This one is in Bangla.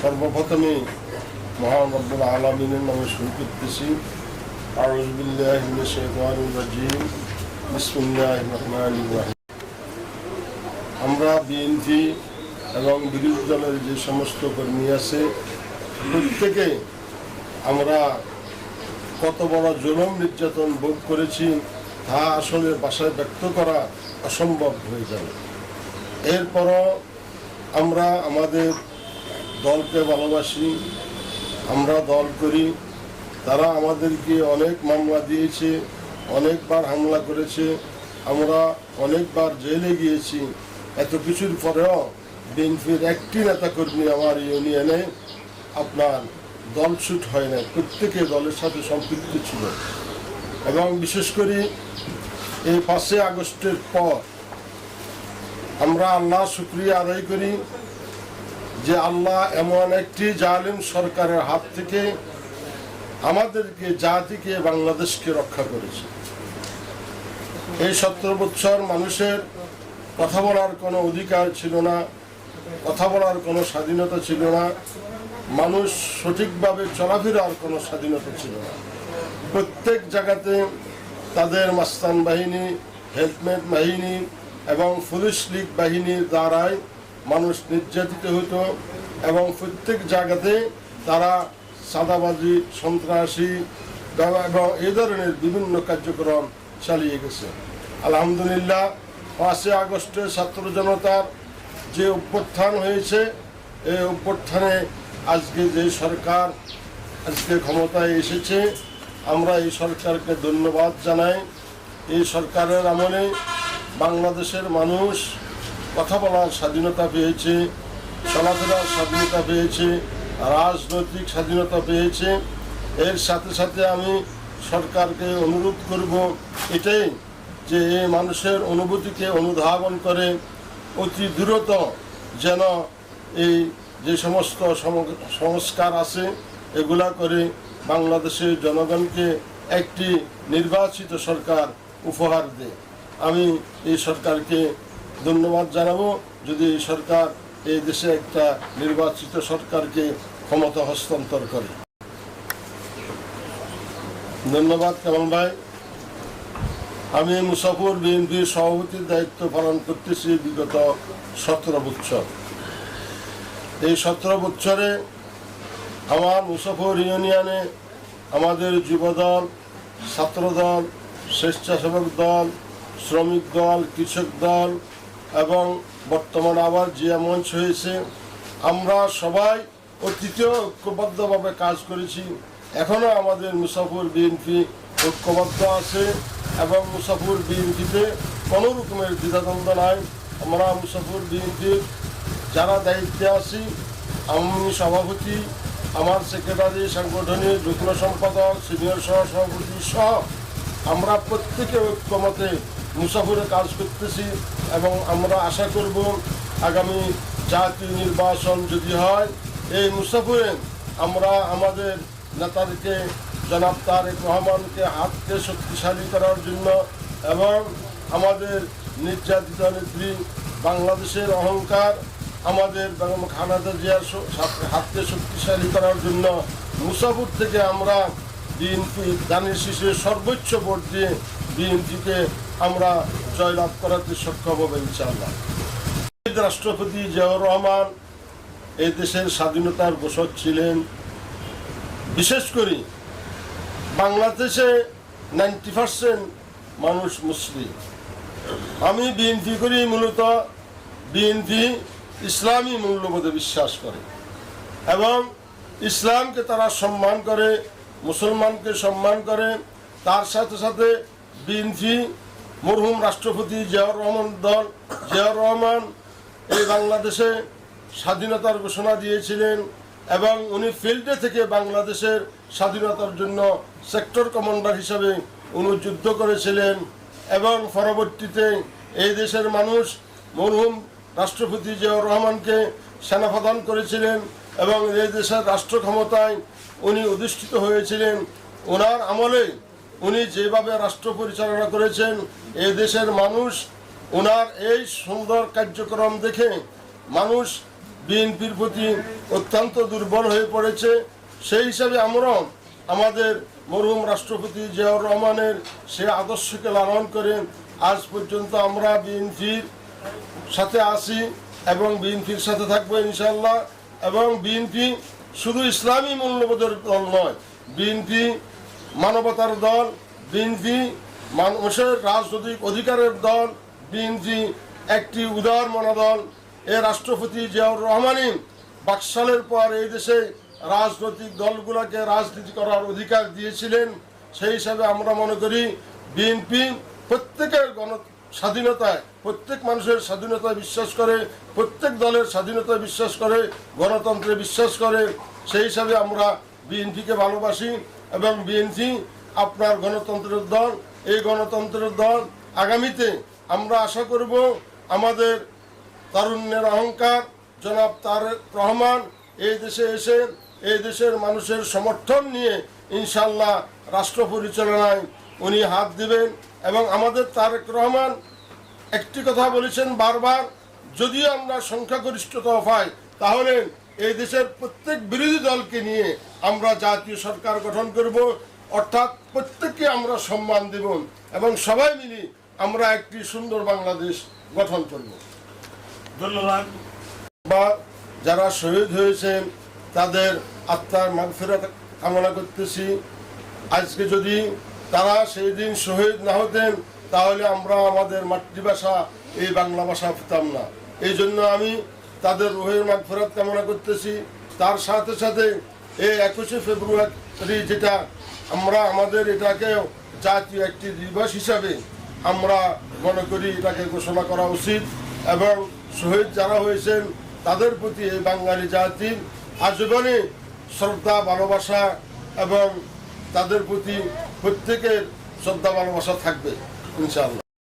সর্বপ্রথমে মহান রব্বুল আলমিনের নামে শুরু করতেছি। আমরা বিএনপি এবং বিরোধী দলের যে সমস্ত কর্মী আছে, প্রত্যেকে আমরা কত বড় জুলম নির্যাতন ভোগ করেছি, তা আসলে বাসায় ব্যক্ত করা অসম্ভব হয়ে যাবে। এরপরও আমরা আমাদের দলকে ভালোবাসি, আমরা দল করি। তারা আমাদেরকে অনেক মামলা দিয়েছে, অনেকবার হামলা করেছে। আমরা অনেকবার জেলে গিয়েছি। এত কিছুর পরেও বিএনপির একটি নেতাকর্মী আমার ইউনিয়নে আপনার দল দলছুট হয় না প্রত্যেকে দলের সাথে সম্পৃক্ত ছিল। এবং বিশেষ করে এই পাঁচই আগস্টের পর আমরা আল্লাহ শুক্রিয়া আদায় করি। যে আল্লাহ এমন একটি জালিম সরকারের হাত থেকে আমাদেরকে জাতিকে বাংলাদেশকে রক্ষা করেছে। এই সতেরো বছর মানুষের কথা বলার কোনো অধিকার ছিল না, কথা বলার কোনো স্বাধীনতা ছিল না, মানুষ সঠিকভাবে চলাফেরার কোনো স্বাধীনতা ছিল না। প্রত্যেক জায়গাতে তাদের মাস্তান বাহিনী, হেলমেট বাহিনী এবং পুলিশ লীগ বাহিনীর দ্বারাই মানুষ নির্যাতিত হতো এবং প্রত্যেক জায়গাতে তারা সাদাবাজি, সন্ত্রাসী এবং এ ধরনের বিভিন্ন কার্যক্রম চালিয়ে গেছে। আলহামদুলিল্লাহ, পাঁচই আগস্টে ছাত্র জনতার যে অভ্যুত্থান হয়েছে এই অভ্যুত্থানে আজকে যে সরকার আজকে ক্ষমতায় এসেছে, আমরা এই সরকারকে ধন্যবাদ জানাই। এই সরকারের আমলে বাংলাদেশের মানুষ কথা বলার স্বাধীনতা পেয়েছে চলাফেরার স্বাধীনতা পেয়েছে, রাজনৈতিক স্বাধীনতা পেয়েছে। এর সাথে সাথে আমি সরকারকে অনুরোধ করব এটাই যে এই মানুষের অনুভূতিকে অনুধাবন করে, অতি দ্রুত যেন এই যে সমস্ত সংস্কার আছে, এগুলা করে বাংলাদেশের জনগণকে একটি নির্বাচিত সরকার উপহার দেয় আমি এই সরকারকে ধন্যবাদ জানাব। যদি সরকার এই দেশে একটা নির্বাচিত সরকারকে ক্ষমতা হস্তান্তর করে। ধন্যবাদ কামাল ভাই। আমি মুসাফর বিএনপির সভাপতির দায়িত্ব পালন করতেছি বিগত সতেরো বছর। এই সতেরো বছরে আমার মুসাফর ইউনিয়নে আমাদের যুবদল, ছাত্রদল, স্বেচ্ছাসেবক দল, শ্রমিক দল, কৃষক দল এবং বর্তমান আবার জিয়া মঞ্চ হয়েছে, আমরা সবাই অতীতেও ঐক্যবদ্ধভাবে কাজ করেছি। এখনও আমাদের মুসাফর বিএনপি ঐক্যবদ্ধ আছে এবং মুসাফর বিএনপিতে কোনো রকমের দ্বিধাদ্বন্দ্ব নাই। আমরা মুসাফুর বিএনপির যারা দায়িত্বে আছি, আমি সভাপতি, আমার সেক্রেটারি, সাংগঠনিক যুগ্ম সম্পাদক, সিনিয়র সহ সভাপতি সহ আমরা প্রত্যেকে ঐক্যমতে মুসাফুরে কাজ করতেছি। এবং আমরা আশা করব আগামী জাতীয় নির্বাচন যদি হয়, এই মুসাফিরে আমরা আমাদের নেতাদেরকে, জনাব তারেক রহমানকে হাতকে শক্তিশালী করার জন্য এবং আমাদের নির্যাতিত নেত্রী বাংলাদেশের অহংকার, আমাদের খানাদা জিয়ার হাতকে শক্তিশালী করার জন্য মুসাফুর থেকে আমরা বিএনপি দানের শীষের সর্বোচ্চ ভোট দিয়ে বিএনপিকে আমরা জয়লাভ করাতে সক্ষম হবে ইনশাআল্লাহ। রাষ্ট্রপতি জিয়াউর রহমান এই দেশের স্বাধীনতার ঘোষক ছিলেন। বিশেষ করে বাংলাদেশে নাইনটি পার্সেন্ট মানুষ মুসলিম। আমি বিএনপি করি মূলত বিএনপি ইসলামী মূল্যবোধে বিশ্বাস করে এবং ইসলামকে তারা সম্মান করে, মুসলমানকে সম্মান করে, তার সাথে সাথে বিএনপি মরহুম রাষ্ট্রপতি জিয়াউর রহমান দল। জিয়াউর রহমান এই বাংলাদেশে স্বাধীনতার ঘোষণা দিয়েছিলেন এবং উনি ফিল্ডে থেকে বাংলাদেশের স্বাধীনতার জন্য সেক্টর কমান্ডার হিসাবে উনি যুদ্ধ করেছিলেন এবং পরবর্তীতে এই দেশের মানুষ মরহুম রাষ্ট্রপতি জিয়াউর রহমানকে সেনাপ্রদান করেছিলেন এবং এই দেশের রাষ্ট্র ক্ষমতায় উনি অধিষ্ঠিত হয়েছিলেন। ওনার আমলে উনি যেভাবে রাষ্ট্র পরিচালনা করেছেন এই দেশের মানুষ ওনার এই সুন্দর কার্যক্রম দেখে মানুষ বিএনপির প্রতি অত্যন্ত দুর্বল হয়ে পড়েছে। সেই হিসাবে আমরাও আমাদের মরহুম রাষ্ট্রপতি জিয়াউর রহমানের সে আদর্শকে লালন করে আজ পর্যন্ত আমরা বিএনপির সাথে আসি এবং বিএনপির সাথে থাকব ইনশাল্লাহ এবং বিএনপি শুধু ইসলামী মূল্যবোধের দল নয়, বিএনপি মানবতার দল বিএনপি মানুষের রাজনৈতিক অধিকারের দল বিএনপি একটি উদার মনোদল এ রাষ্ট্রপতি জিয়াউর রহমানই বাকশালের পর এই দেশে রাজনৈতিক দলগুলোকে রাজনীতি করার অধিকার দিয়েছিলেন। সেই হিসাবে আমরা মনে করি বিএনপি প্রত্যেকের গণ স্বাধীনতায়, প্রত্যেক মানুষের স্বাধীনতায় বিশ্বাস করে, প্রত্যেক দলের স্বাধীনতায় বিশ্বাস করে, গণতন্ত্রে বিশ্বাস করে। সেই হিসাবে আমরা বিএনপিকে ভালোবাসি। এবং বিএনপি, আপনার গণতন্ত্রের দল, এই গণতন্ত্রের দল আগামীতে আমরা আশা করব আমাদের তারুণ্যের অহংকার, জনাব তারেক রহমান, এই দেশে এসে এই দেশের মানুষের সমর্থন নিয়ে ইনশাল্লাহ রাষ্ট্র পরিচালনায় উনি হাত দিবেন এবং আমাদের তারেক রহমান একটি কথা বলেছেন বারবার যদিও আমরা সংখ্যাগরিষ্ঠতা পাই, তাহলে এই দেশের প্রত্যেক বিরোধী দলকে নিয়ে আমরা জাতীয় সরকার গঠন করব অর্থাৎ প্রত্যেককে আমরা সম্মান দেব এবং সবাই মিলে আমরা একটি সুন্দর বাংলাদেশ গঠন করব। ধন্যবাদ। বা যারা শহীদ হয়েছেন তাদের আত্মার মাগফিরাত কামনা করতেছি। আজকে যদি তারা সেই দিন শহীদ না হতেন তাহলে আমরা আমাদের মাতৃভাষা এই বাংলা ভাষা পেতাম না। এই জন্য আমি তাদের রোহের মাগফিরাত কামনা করতেছি। তার সাথে সাথে এই একুশে ফেব্রুয়ারি যেটা আমরা আমাদের এটাকে জাতীয় একটি দিবস হিসাবে আমরা মনে করি, এটাকে ঘোষণা করা উচিত এবং শহীদ যারা হয়েছেন তাদের প্রতি এই বাঙালি জাতির আজীবনে শ্রদ্ধা, ভালোবাসা এবং তাদের প্রতি প্রত্যেকের শ্রদ্ধা, ভালোবাসা থাকবে, ইনশাআল্লাহ।